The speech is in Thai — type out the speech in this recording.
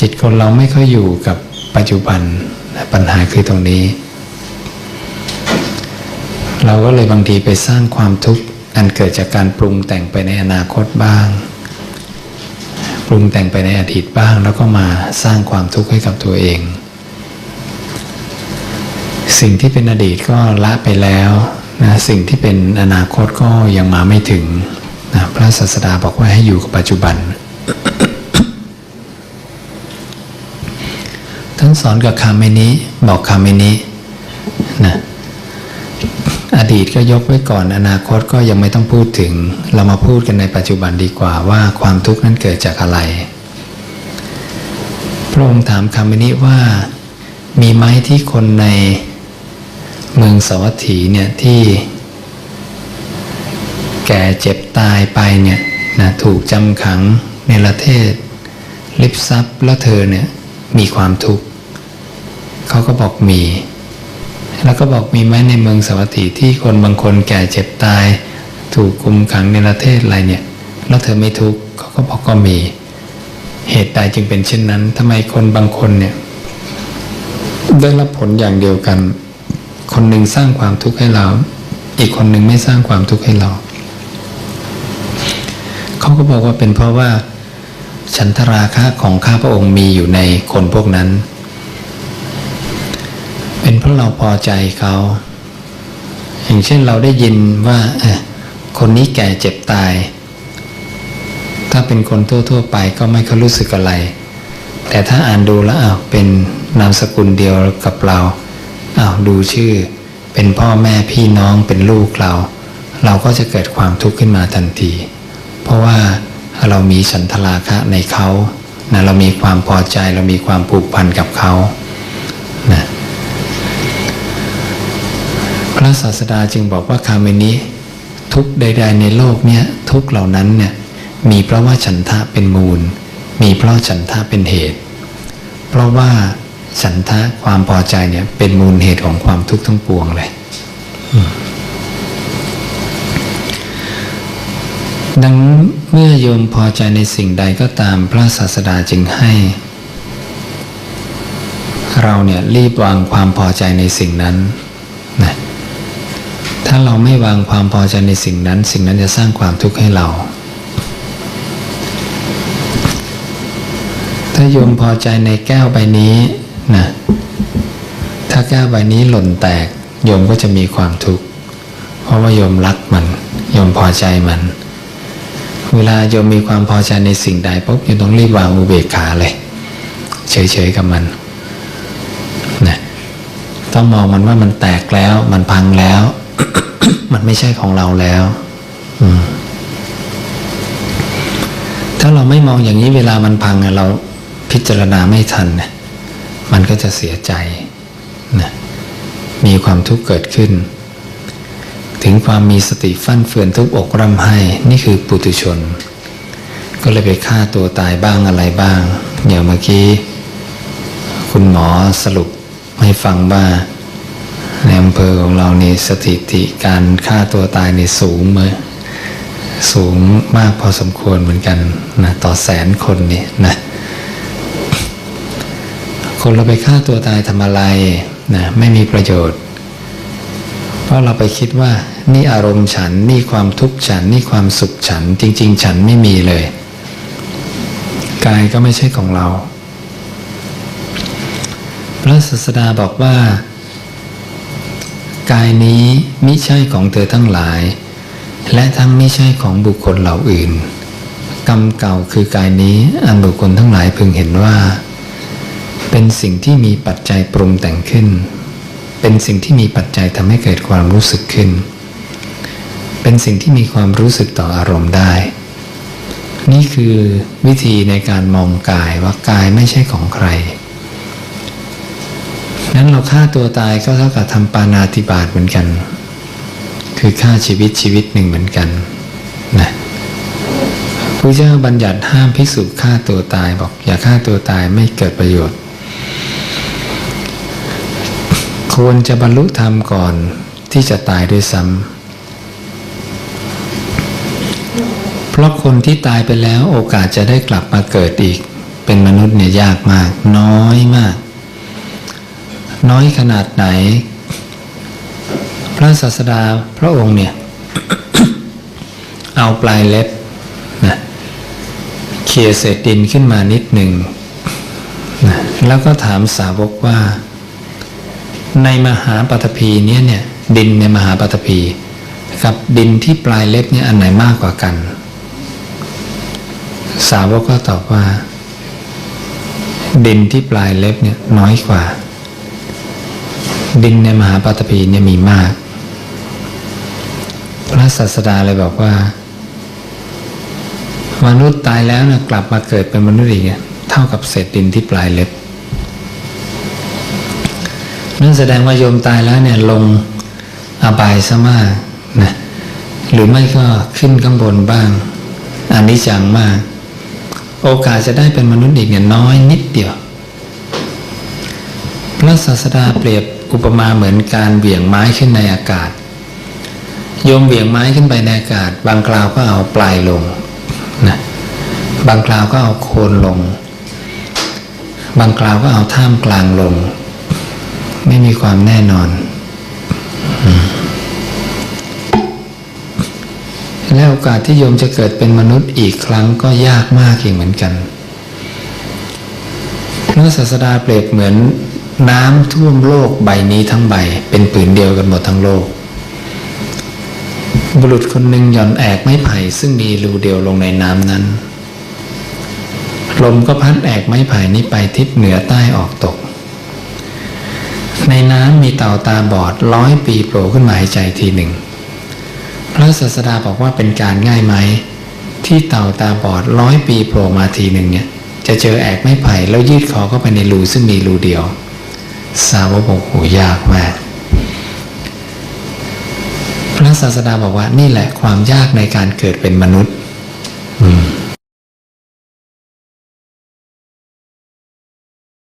จิตคนเราไม่ค่อยอยู่กับปัจจุบันปัญหาคือตรงนี้ เราก็เลยบางทีไปสร้างความทุกข์อันเกิดจากการปรุงแต่งไปในอนาคตบ้าง ปรุงแต่งไปในอดีตบ้าง แล้วก็มาสร้างความทุกข์ให้กับตัวเอง สิ่งที่เป็นอดีตก็ละไปแล้วนะสิ่งที่เป็นอนาคตก็ยังมาไม่ถึงนะพระศาสดาบอกว่าให้อยู่กับปัจจุบันานสอนกับคาเมนิบอกคาเมนินะอดีตก็ยกไว้ก่อน อนาคตก็ยังไม่ต้องพูดถึง เรามาพูดกันในปัจจุบันดีกว่าว่าความทุกข์นั้นเกิดจากอะไร พระองค์ถามคาเมนิว่ามีไหมที่คนในเมืองสวัสถีเนี่ยที่แก่เจ็บตายไปเนี่ยนะถูกจำขังในประเทศลิบซับแล้วเธอเนี่ยมีความทุกข์ เขาก็บอกมี แล้วก็บอกมีไหมในเมืองสวัสถีที่คนบางคนแก่เจ็บตาย ถูกคุมขังในประเทศอะไรเนี่ย แล้วเธอไม่ทุกข์เขาก็บอกก็มี เหตุใดจึงเป็นเช่นนั้นทำไมคนบางคนเนี่ย ได้รับผลอย่างเดียวกัน คนหนึ่งสร้างความทุกข์ให้เรา อีกคนหนึ่งไม่สร้างความทุกข์ให้เราเขาก็บอกว่าเป็นเพราะว่าฉันทราคะของข้าพระองค์มีอยู่ในคนพวกนั้น เป็นเพราะเราพอใจเขาอย่างเช่นเราได้ยินว่าคนนี้แก่เจ็บตาย ถ้าเป็นคนทั่วๆไปก็ไม่ค่อยรู้สึกอะไร แต่ถ้าอ่านดูแล้วอ้าวเป็นนามสกุลเดียวกับเราอ้าวดูชื่อ เป็นพ่อแม่พี่น้องเป็นลูกเรา เราก็จะเกิดความทุกข์ขึ้นมาทันที เพราะว่าเรามีฉันทราคะในเขานะเรามีความพอใจเรามีความผูกพันกับเขานะพ ระศาสดาจึงบอกว่าคาเมนี้ทุกใด ๆ ในโลกเนี่ยทุกเหล่านั้นเนี่ยมีเพราะว่าฉันทะเป็นมูล มีเพราะฉันทะเป็นเหตุ เพราะว่าฉันทะความพอใจเนี่ยเป็นมูลเหตุของความทุกข์ทั้งปวงเลย ดังเมื่อโยมพอใจในสิ่งใดก็ตามพระศาสดาจึงให้ เราเนี่ยรีบวางความพอใจในสิ่งนั้น ถ้าเราไม่วางความพอใจในสิ่งนั้น สิ่งนั้นจะสร้างความทุกข์ให้เรา ถ้าโยมพอใจในแก้วใบนี้นะถ้าแก้วใบนี้หล่นแตก โยมก็จะมีความทุกข์เพราะว่าโยมรักมัน โยมพอใจมัน เวลาโยมมีความพอใจในสิ่งใดปุ๊บโยมต้องรีบวางอุเบกขาเลย เฉยๆกับมันนะต้องมองมันว่ามันแตกแล้วมันพังแล้ว มันไม่ใช่ของเราแล้วถ้าเราไม่มองอย่างนี้เวลามันพังเราพิจารณาไม่ทันนะมันก็จะเสียใจนะมีความทุกข์เกิดขึ้น ถึงความมีสติฟั่นเฟือนทุบอกร่ำไห้นี่คือปุถุชน ก็เลยไปฆ่าตัวตายบ้างอะไรบ้าง อย่างเมื่อกี้ คุณหมอสรุปให้ฟังว่า ในอำเภอของเรานี่สถิติการฆ่าตัวตายนี่สูงเมื่อสูงมากพอสมควรเหมือนกันนะต่อแสนคนนี่นะคนเราไปฆ่าตัวตายทำอะไรนะไม่มีประโยชน์ เพราะเราไปคิดว่านี่อารมณ์ฉันนี่ความทุกข์ฉันนี่ความสุขฉัน จริง ๆ ฉันไม่มีเลย กายก็ไม่ใช่ของเรา พระศาสดาบอกว่า กายนี้มิใช่ของเธอทั้งหลาย และทั้งไม่ใช่ของบุคคลเหล่าอื่น กรรมเก่าคือกายนี้อันบุคคลทั้งหลายพึงเห็นว่า เป็นสิ่งที่มีปัจจัยปรุงแต่งขึ้น เป็นสิ่งที่มีปัจจัยทำให้เกิดความรู้สึกขึ้น เป็นสิ่งที่มีความรู้สึกต่ออารมณ์ได้ นี่คือวิธีในการมองกายว่ากายไม่ใช่ของใคร นั้นเราฆ่าตัวตายก็เท่ากับทำปานาติบาตเหมือนกัน คือฆ่าชีวิตชีวิตหนึ่งเหมือนกันนะพระเจ้าบัญญัติห้ามภิกษุฆ่าตัวตายบอกอย่าฆ่าตัวตายไม่เกิดประโยชน์ ควรจะบรรลุธรรมก่อนที่จะตายด้วยซ้ำเพราะคนที่ตายไปแล้วโอกาสจะได้กลับมาเกิดอีก เป็นมนุษย์เนี่ยยากมาก น้อยมาก น้อยขนาดไหน พระศาสดาพระองค์เนี่ย เอาปลายเล็บนะเขี่ยเศษดินขึ้นมานิดหนึ่งนะแล้วก็ถามสาวกว่า ในมหาปฐพีเนี้ยเนี่ยดินในมหาปฐพีกับดินที่ปลายเล็บเนี่ยอันไหนมากกว่ากัน สาวกก็ตอบว่า ดินที่ปลายเล็บเนี่ยน้อยกว่า ดินในมหาปฐพีเนี่ยมีมาก พระศาสดาเลยบอกว่า มนุษย์ตายแล้วนะกลับมาเกิดเป็นมนุษย์อีกเนี่ยเท่ากับเศษดินที่ปลายเล็บนั่นแสดงว่าโยมตายแล้วเนี่ยลงอบายซะมากนะหรือไม่ก็ขึ้นข้างบนบ้างอันนี้จังมาก โอกาสจะได้เป็นมนุษย์อีกเนี่ยน้อยนิดเดียวพระศาสดาเปรียบ อุปมาเหมือนการเบี่ยงไม้ขึ้นในอากาศ โยมเบี่ยงไม้ขึ้นไปในอากาศ บางคราวก็เอาปลายลงนะบางคราวก็เอาโคนลง บางคราวก็เอาท่ามกลางลง ไม่มีความแน่นอน และโอกาสที่โยมจะเกิดเป็นมนุษย์อีกครั้งก็ยากมากอีกเหมือนกันพระศาสดาเปรียบเหมือน น้ำท่วมโลกใบนี้ทั้งใบ เป็นผืนเดียวกันหมดทั้งโลก บุรุษคนหนึ่งหย่อนแอกไม้ไผ่ซึ่งมีรูเดียวลงในน้ำนั้น ลมก็พัดแอกไม้ไผ่นี้ไปทิศเหนือใต้ออกตก ในน้ำมีเต่าตาบอดร้อยปีโผล่ขึ้นมาหายใจทีหนึ่ง พระศาสดาบอกว่าเป็นการง่ายไหมที่เต่าตาบอดร้อยปีโผล่มาทีหนึ่งเนี่ยจะเจอแอกไม้ไผ่แล้วยืดคอเข้าไปในรูซึ่งมีรูเดียว สาวกบอกโหยากมากพระศาสดาบอกว่านี่แหละความยากในการเกิดเป็นมนุษย์